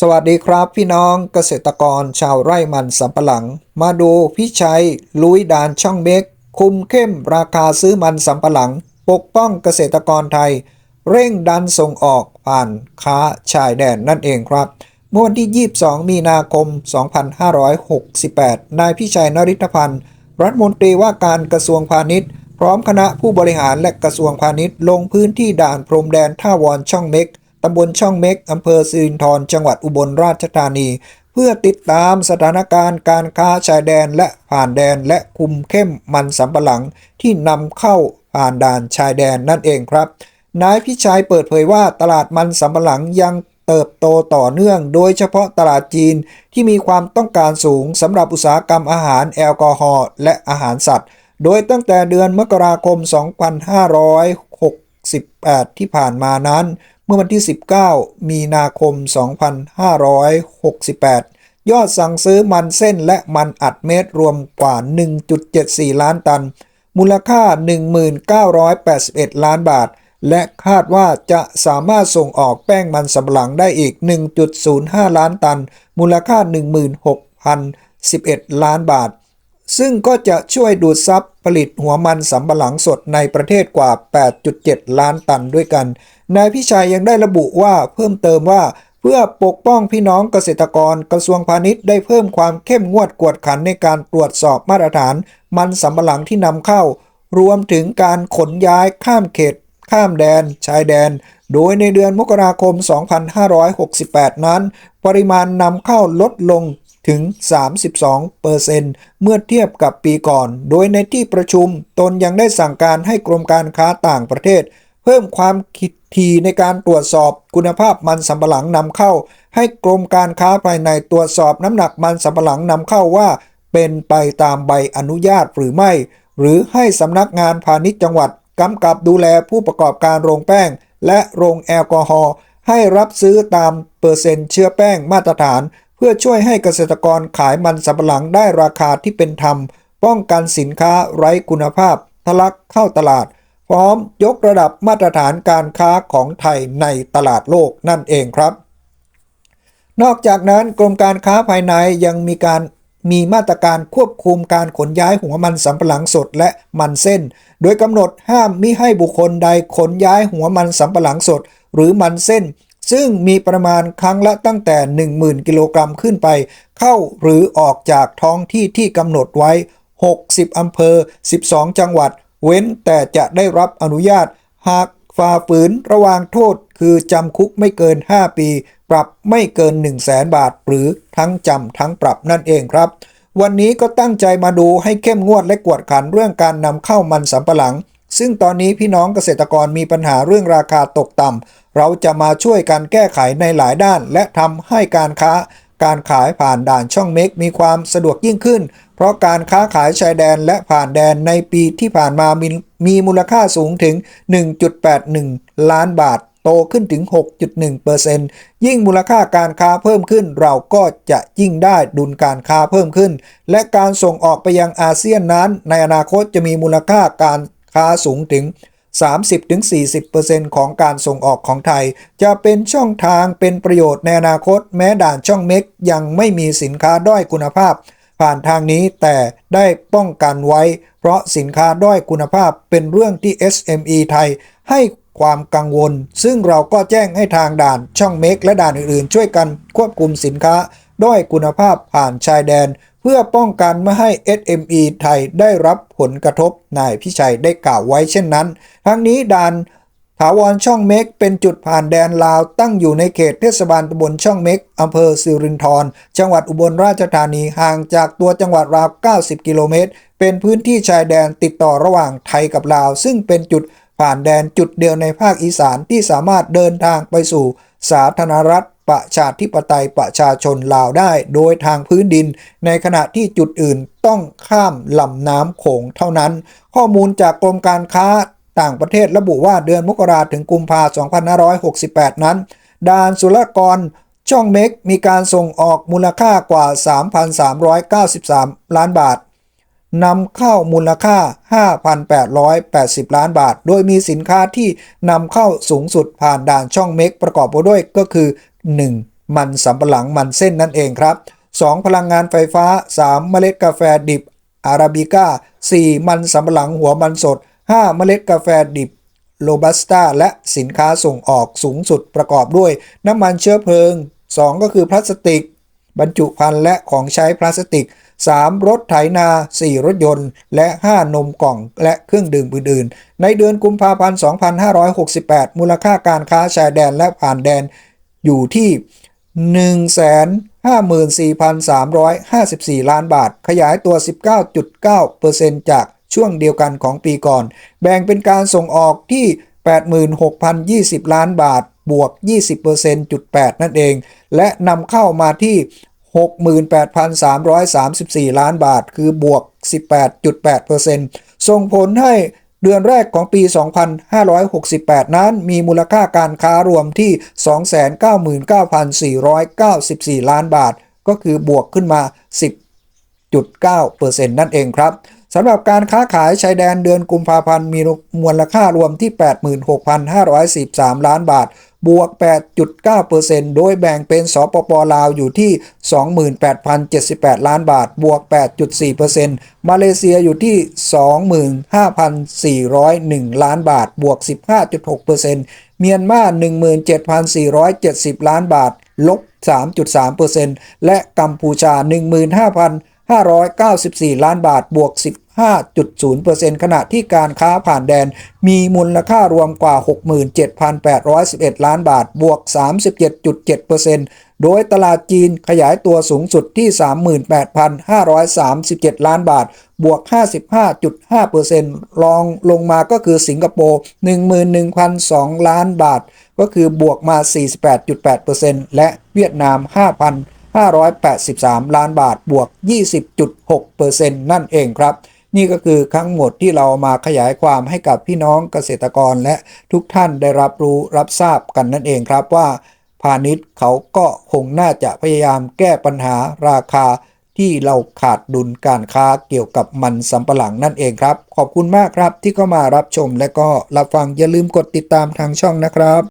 สวัสดีครับพี่น้องเกษตรกรชาวไร่มันสำปะหลัง มาดูพี่ชัยลุยด่านช่องเมกคุมเข้มราคาซื้อมันสำปะหลัง ปกป้องเกษตรกรไทย เร่งดันส่งออกผ่านค้าชายแดนนั่นเองครับเมื่อวันที่ 22 มีนาคม 2568 นายพี่ชัยนริธพันธ์รัฐมนตรีว่าการกระทรวงพาณิชย์ พร้อมคณะผู้บริหารและกระทรวงพาณิชย์ ลงพื้นที่ด่านพรมแดนท่าวรช่องเม็ก ตำบลช่องเม็กอำเภอสิรินธรจังหวัดอุบลราชธานี เพื่อติดตามสถานการณ์การค้าชายแดนและผ่านแดนและคุมเข้มมันสำปะหลังที่นำเข้าผ่านด่านชายแดนนั่นเองครับนายพิชัยเปิดเผยว่าตลาดมันสำปะหลังยังเติบโตต่อเนื่อง โดยเฉพาะตลาดจีนที่มีความต้องการสูงสำหรับอุตสาหกรรมอาหารแอลกอฮอล์และอาหารสัตว์ โดยตั้งแต่เดือนมกราคม 2568ที่ผ่านมานั้น เมื่อวันที่ 19 มีนาคม 2568 ยอดสั่งซื้อมันเส้นและมันอัดเม็ดรวมกว่า 1.74 ล้านตัน มูลค่า 1981 ล้านบาท และคาดว่าจะสามารถส่งออกแป้งมันสำปะหลังได้อีก 1.05 ล้านตัน มูลค่า 16,011 ล้านบาท ซึ่งก็จะช่วยดูดซับ ผลิตหัวมันสำปะหลังสดในประเทศกว่า 8.7 ล้านตันด้วยกัน นายพิชัยยังได้ระบุว่าเพิ่มเติมว่าเพื่อปกป้องพี่น้องเกษตรกรกระทรวงพาณิชย์ได้เพิ่มความเข้มงวดกวดขันในการตรวจสอบมาตรฐาน มันสำปะหลังที่นำเข้า รวมถึงการขนย้ายข้ามเขต ข้ามแดน ชายแดน โดยในเดือนมกราคม 2568 นั้น ปริมาณนำเข้าลดลง ถึง 32%เมื่อเทียบกับปีก่อน โดยในที่ประชุมตนยังได้สั่งการให้กรมการค้าต่างประเทศ เพิ่มความคิดทีในการตรวจสอบคุณภาพมันสำปะหลังนำเข้า ให้กรมการค้าภายในตรวจสอบน้ำหนักมันสำปะหลังนำเข้าว่า เป็นไปตามใบอนุญาตหรือไม่ หรือให้สำนักงานพาณิชย์จังหวัดกำกับดูแลผู้ประกอบการโรงแป้ง และโรงแอลกอฮอล์ให้รับซื้อตามเปอร์เซ็นต์เชื้อแป้งมาตรฐาน เพื่อช่วยให้เกษตรกรขายมันสำปะหลังได้ราคาที่เป็นธรรม ป้องกันสินค้าไร้คุณภาพ ทะลักเข้าตลาด พร้อมยกระดับมาตรฐานการค้าของไทยในตลาดโลกนั่นเองครับ นอกจากนั้นกรมการค้าภายในยังมีการมีมาตรการควบคุมการขนย้ายหัวมันสำปะหลังสดและมันเส้น โดยกำหนดห้ามมิให้บุคคลใดขนย้ายหัวมันสำปะหลังสด หรือมันเส้น ซึ่งมีประมาณครั้งละตั้งแต่ 10,000 กิโลกรัมขึ้นไป เข้าหรือออกจากท้องที่ที่กำหนดไว้ 60 อำเภอ 12 จังหวัด เว้นแต่จะได้รับอนุญาต หากฝ่าฝืนระวางโทษคือจำคุกไม่เกิน 5 ปี ปรับไม่เกิน 1 0 0 0 0แสนบาท หรือทั้งจำทั้งปรับนั่นเองครับ วันนี้ก็ตั้งใจมาดูให้เข้มงวดและกวดขันเรื่องการนำเข้ามันสำปะหลัง ซึ่งตอนนี้พี่น้องเกษตรกรมีปัญหาเรื่องราคาตกต่ำ เราจะมาช่วยกันแก้ไขในหลายด้าน และทำให้การค้า การขายผ่านด่านช่องเม็กมีความสะดวกยิ่งขึ้น เพราะการค้าขายชายแดนและผ่านแดนในปีที่ผ่านมามีมีมูลค่าสูงถึง 1.81 ล้านบาทโตขึ้นถึง 6.1%ยิ่งมูลค่าการค้าเพิ่มขึ้น เราก็จะยิ่งได้ดุลการค้าเพิ่มขึ้น และการส่งออกไปยังอาเซียนนั้น ในอนาคตจะมีมูลค่าการค้าสูงถึง 30-40%ของการส่งออกของไทย จะเป็นช่องทางเป็นประโยชน์ในอนาคต แม้ด่านช่องเม็กยังไม่มีสินค้าด้อยคุณภาพ ผ่านทางนี้แต่ได้ป้องกันไว้ เพราะสินค้าด้อยคุณภาพเป็นเรื่องที่ SME ไทยให้ความกังวล ซึ่งเราก็แจ้งให้ทางด่านช่องเม็กและด่านอื่นๆ ช่วยกันควบคุมสินค้า ด้อยคุณภาพผ่านชายแดน เพื่อป้องกันไม่ให้ SME ไทยได้รับผลกระทบนายพิชัยได้กล่าวไว้เช่นนั้น ทั้งนี้ด่านถาวรช่องเม็กเป็นจุดผ่านแดนลาวตั้งอยู่ในเขตเทศบาลตำบลช่องเม็กอำเภอสิรินธรจังหวัดอุบลราชธานีห่างจากตัวจังหวัดราว 90 กิโลเมตร เป็นพื้นที่ชายแดนติดต่อระหว่างไทยกับลาว ซึ่งเป็นจุดผ่านแดนจุดเดียวในภาคอีสานที่สามารถเดินทางไปสู่สาธารณรัฐ ประชาธิปไตยประชาชนลาวได้โดยทางพื้นดิน ในขณะที่จุดอื่นต้องข้ามลำน้ำโขงเท่านั้น ข้อมูลจากกรมการค้าต่างประเทศระบุว่าเดือนมกราถึงกุมภาพันธ์2568 นั้นด่านศุลกกรช่องเม็กมีการส่งออกมูลค่ากว่า 3,393 ล้านบาทนำเข้ามูลค่า 5,880 ล้านบาท โดยมีสินค้าที่นำเข้าสูงสุดผ่านด่านช่องเม็กประกอบไปด้วยก็คือ 1. มันสำปะหลังมันเส้นนั่นเองครับ 2. พลังงานไฟฟ้า 3. เมล็ดกาแฟดิบอาราบิก้า 4. มันสำปะหลังหัวมันสด 5. เมล็ดกาแฟดิบโรบัสต้าและสินค้าส่งออกสูงสุดประกอบด้วย น้ำมันเชื้อเพลิง 2 ก็คือพลาสติก บรรจุภัณฑ์และของใช้พลาสติก 3. รถไถนา 4 รถยนต์ และ 5 นมกล่องและเครื่องดื่มอื่นๆ ในเดือนกุมภาพันธ์ 2568 มูลค่าการค้าชายแดนและผ่านแดน อยู่ที่ 154,354 ล้านบาท ขยายตัว 19.9%จากช่วงเดียวกันของปีก่อน แบ่งเป็นการส่งออกที่ 86,020 ล้านบาท บวก 20%.8 นั่นเอง และนำเข้ามาที่ 68,334 ล้านบาท คือบวก 18.8%ส่งผลให้ เดือนแรกของปี 2568 นั้นมีมูลค่าการค้ารวมที่ 299,494 ล้านบาท ก็คือบวกขึ้นมา 10.9%นั่นเองครับสำหรับการค้าขายชายแดนเดือนกุมภาพันธ์มีมูลค่ารวมที่ 86,513 ล้านบาทบวก 8.9%โดยแบ่งเป็นสปปลาวอยู่ที่ 28,078 ล้านบาท บวก 8.4%มาเลเซียอยู่ที่ 25,401 ล้านบาท บวก 15.6%เมียนมา 17,470 ล้านบาท ลบ 3.3%และกัมพูชา 15,594 ล้านบาท บวก 5.0%ขณะที่การค้าผ่านแดนมีมูลค่ารวมกว่า 67,811 ล้านบาท บวก 37.7%โดยตลาดจีนขยายตัวสูงสุดที่ 38,537 ล้านบาท บวก 55.5%รองลงมาก็คือสิงคโปร์ 11,002 ล้านบาท ก็คือบวกมา 48.8%และเวียดนาม 5,000 583 ล้านบาท บวก 20.6%นั่นเองครับ นี่ก็คือทั้งหมดที่เรามาขยายความให้กับพี่น้องเกษตรกรและทุกท่านได้รับรู้รับทราบกันนั่นเองครับว่า พาณิชย์เขาก็คงน่าจะพยายามแก้ปัญหาราคาที่เราขาดดุลการค้าเกี่ยวกับมันสำปะหลังนั่นเองครับ ขอบคุณมากครับที่เข้ามารับชมและก็รับฟังอย่าลืมกดติดตามทางช่องนะครับ